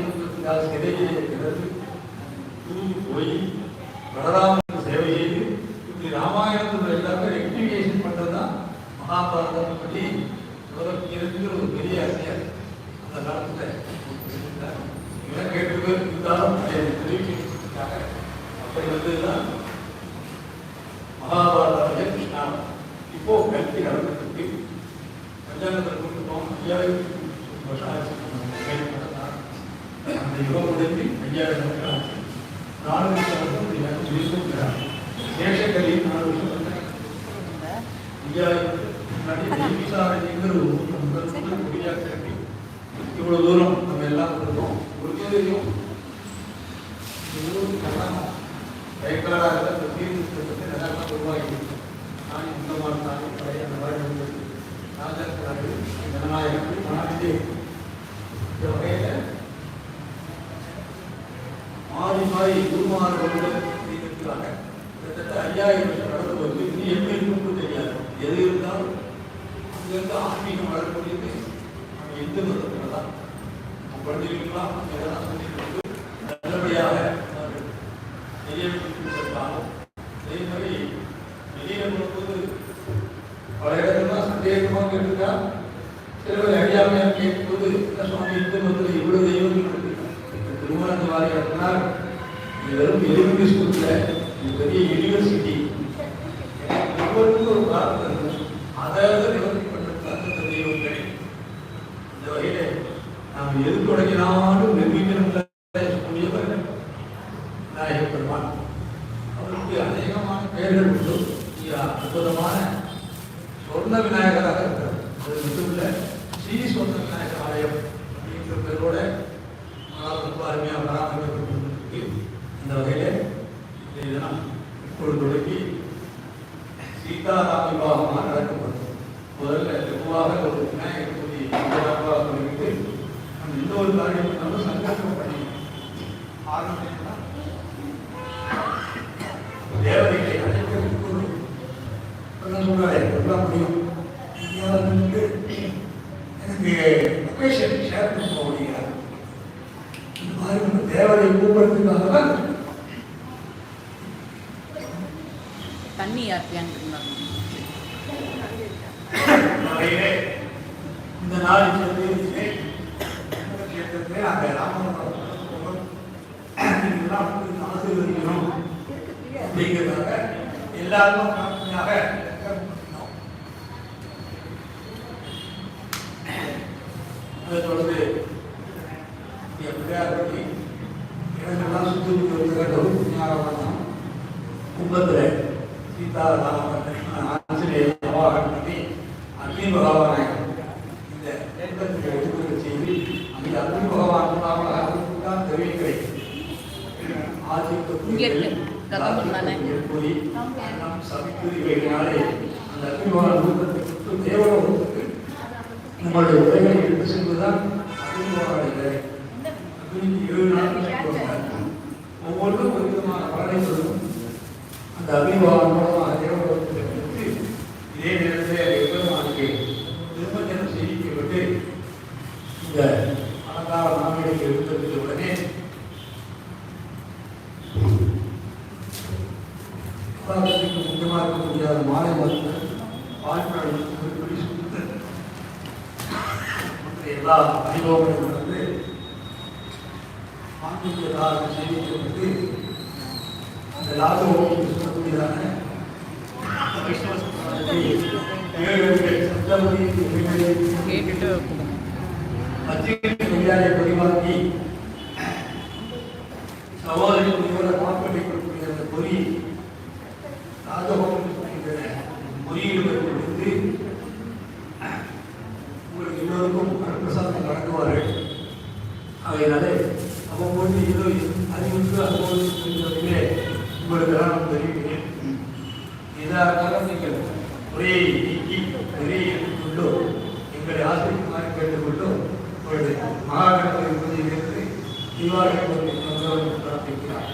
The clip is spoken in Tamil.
செய்யணுங்கிறதுக்காக சிலையை இருக்கிறது தூங்கி போய் பலராமன் சேவை செய்து இப்படி ராமாயணத்தில் எல்லாமே ரெக்டிஃபிகேஷன் பண்ணுறது தான் மகாபாரதம் பற்றி இருக்கிற ஒரு பெரிய அரசியல் அந்த காலத்தில். இதெல்லாம் கேட்டு பேர் இருந்தாலும் அதை தெரிவிக்கிறதுக்காக அப்படி வந்ததுதான் மகாபாரத கிருஷ்ணா இப்போ கல்வி நடந்துட்டு இருக்கு. கல்யாணத்தில் கொடுத்துட்டோம் ஐயாயிரம் வருஷம் ஆச்சு கேள்விப்பட்டதான். அந்த யுகம் முடிஞ்சு ஐயாயிரம் வருஷம் ஆச்சு நாலு வருஷம் வந்து விஷ்ணுக்கிறார் சேஷகலி நாலு வருஷம் வந்தாங்க ஐயாயிரம் முன்னாடி விசாரணைங்கிற ஒரு ஊர் முதல் முதல் குடியாக கட்டி இவ்வளவு தூரம் நம்ம எல்லாம் இருக்கோம் ஒரு தெரியும். இந்த ஊருக்கு நல்லா வயக்காடாக இந்த தீர்வு பற்றி நல்லா உருவாகி நான் இந்த மாதிரி தானே பழைய அந்த மாதிரி ராஜாக்கிறாரு ஜனநாயகம் மனதிலே இந்த வகையில் மாறி மாறி குருமார்கள் இருக்கிறாங்க கிட்டத்தட்ட ஐயாயிரம் வருஷம் நடந்து போது இனி எப்படி இருக்கும்னு தெரியாது. எது இருந்தாலும் அங்கிருந்து ஆன்மீகம் வளரக்கூடியது நம்ம எந்த மதத்தில் தான் நம்ம குழந்தைகளுக்கெல்லாம் எதெல்லாம் சொல்லிக் கொடுத்து நல்லபடியாக செய்ய வைத்திருந்தாலும் அதே மாதிரி வெளியே போது பல இடங்கள்லாம் சந்தேகமாக இருக்கா சிலர் அறியாமையாக கேட்கும்போது சுவாமி இந்த மதத்தில் இவ்வளவு தெய்வங்கள் இருக்கு? திருமணத்து வாரியார் இது வெறும் எலிமெண்ட்ரி ஸ்கூலில் இது பெரிய யூனிவர்சிட்டி ஒவ்வொருக்கும் ஒரு பிரார்த்தனை இருக்கும் அதாவது நிவர்த்தி பண்ணுறதுக்கு அந்த தெய்வங்கள் இந்த வகையில நாம் எது தொடங்கினாலும் நிர்வீகரம் முடியவர் விநாயகப் பெருமான். அவருக்கு அநேகமான பெயர்கள் உண்டு. அற்புதமான சொர்ண விநாயகராக இருக்கிறார். அது மட்டும் இல்லை ஸ்ரீ சொர்ண விநாயகர் ஆலயம் அப்படிங்கிற பெயரோட ரொம்ப அருமையாக பராமரிக்கப்பட்டு இந்த வகையில் இந்த தினம் இப்பொழுது தொடங்கி சீதாராம விவாகமாக நடக்கப்படும். முதல்ல லகுவாக ஒரு விநாயகர் பூஜை விழாவாக தொடங்கிட்டு நம்ம ஒரு காரியம் நம்ம சங்கல்பம் பண்ணி ஆரம்பிக்கலாம் தேவதைகளை அழைக்கிறதுக்கு ஒரு என்ன சொல்றாரு எல்லாம் முடியும். இந்தியாவில் இருந்து எனக்கு லொக்கேஷன் ஷேர் பண்ண முடியாது இந்த மாதிரி நம்ம தேவதை கூப்பிடுறதுக்காக தான் தண்ணி யாருக்கையான்னு இருந்தாங்க இந்த நாள் சொல்லியிருந்தே கேட்டிருந்தேன் அப்படிங்கிறதாக எல்லாருக்கும் அதை தொடர்ந்து எப்படியா பற்றி இடங்கள்லாம் சுற்றி வேண்டும் கும்பத்தில் சீதாராமன் ஆஞ்சநேயர் அவாகன் பண்ணி அக்னி பகவானை இந்த எடுத்துக்க செய்து அந்த அக்னி பகவான் தான் தெரிவிக்கிறேன் சபிக்குதிகளினாலே அந்த அக்னி பகவான் நம்மளுடைய உரைகளை எடுத்து சென்று உலகத்துக்கு முக்கியமாக இருக்க முடியாத மாலை மருத்துவர் வாழ்நாள் எல்லா அனுபவங்களும் நடந்து ஆன்மீக காரணம் செய்விக்கப்பட்டு அந்த லாகோவில் சொல்லக்கூடியதான வைஷ்ணவ சம்பிரதாயத்தை ஏழு வழிகள் சப்தமணி வழிகளில் கேட்டுட்டு கொடுங்க. மத்திய கையாலை பதிவாக்கி சகோதரி அவையினாலே அவ்வப்போது ஏதோ அறிவுக்கு அனுபவத்திலே உங்களுக்கு நான் தெரிவிக்கிறேன். இதற்காக நீங்கள் உரையை நீக்கி நிறைய எடுத்துக்கொண்டு எங்களை ஆசிரியமாக கேட்டுக்கொண்டு உங்களுடைய மகாகணபதி பூஜையிலிருந்து தீபாவளி பிரார்த்திக்கிறார்